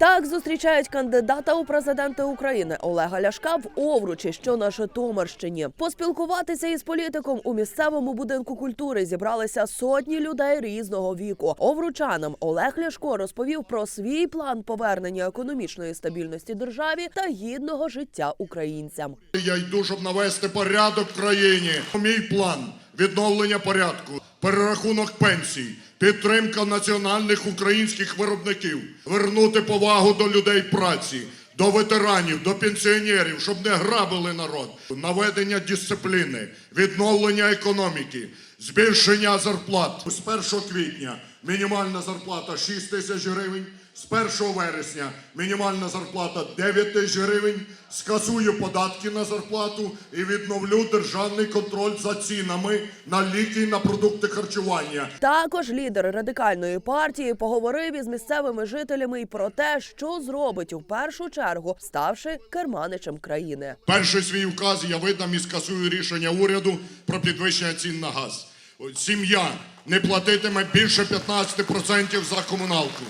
Так зустрічають кандидата у президенти України Олега Ляшка в Овручі, що на Житомирщині. Поспілкуватися із політиком у місцевому будинку культури зібралися сотні людей різного віку. Овручанам Олег Ляшко розповів про свій план повернення економічної стабільності державі та гідного життя українцям. Я йду, щоб навести порядок в країні. Мій план відновлення порядку, перерахунок пенсій, підтримка національних українських виробників, вернути повагу до людей праці. До ветеранів, до пенсіонерів, щоб не грабили народ, наведення дисципліни, відновлення економіки, збільшення зарплат. З 1 квітня мінімальна зарплата 6 тисяч гривень, з 1 вересня мінімальна зарплата 9 тисяч гривень, скасую податки на зарплату і відновлю державний контроль за цінами на ліки і на продукти харчування. Також лідер радикальної партії поговорив із місцевими жителями й про те, що зробить у першу чергу, ставши керманичем країни. Перший свій указ я видам і скасую рішення уряду про підвищення цін на газ. Сім'я не платитиме більше 15% за комуналку.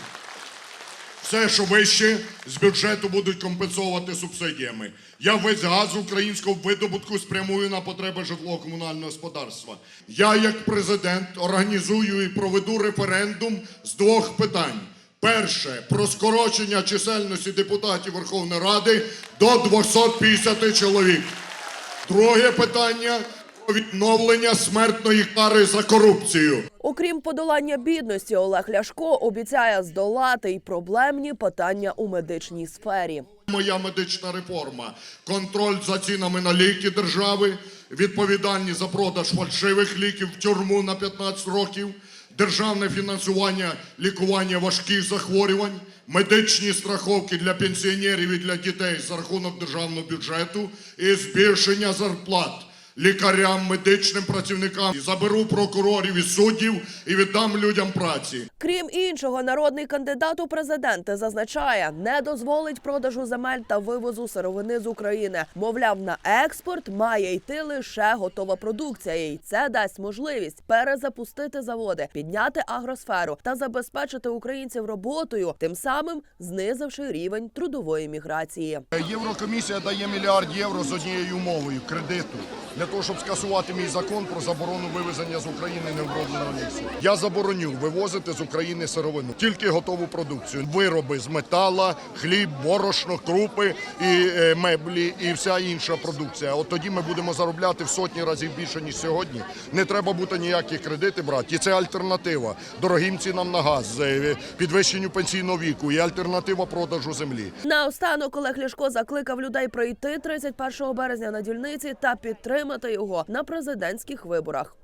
Все, що вище, з бюджету будуть компенсувати субсидіями. Я весь газ українського видобутку спрямую на потреби житлово-комунального господарства. Я, як президент, організую і проведу референдум з двох питань. Перше про скорочення чисельності депутатів Верховної Ради до 250 чоловік. Друге питання відновлення смертної кари за корупцію. Окрім подолання бідності, Олег Ляшко обіцяє здолати й проблемні питання у медичній сфері. Моя медична реформа, контроль за цінами на ліки держави, відповідальність за продаж фальшивих ліків в тюрму на 15 років, державне фінансування лікування важких захворювань, медичні страховки для пенсіонерів і для дітей за рахунок державного бюджету і збільшення зарплат лікарям, медичним працівникам. Заберу прокурорів і суддів і віддам людям праці. Крім іншого, народний кандидат у президенти зазначає, не дозволить продажу земель та вивозу сировини з України. Мовляв, на експорт має йти лише готова продукція, і це дасть можливість перезапустити заводи, підняти агросферу та забезпечити українців роботою, тим самим знизивши рівень трудової міграції. Єврокомісія дає мільярд євро з однією умовою кредиту для того, щоб скасувати мій закон про заборону вивезення з України необробленого лісу. Я забороню вивозити з України сировину, тільки готову продукцію. Вироби з метала, хліб, борошно, крупи і е, меблі, і вся інша продукція. От тоді ми будемо заробляти в сотні разів більше ніж сьогодні. Не треба бути ніякі кредити брати. І це альтернатива дорогим цінам на газ, е, підвищенню пенсійного віку і альтернатива продажу землі. Наостанок Олег Ляшко закликав людей прийти 31 березня на дільниці та підтримати його на президентських виборах.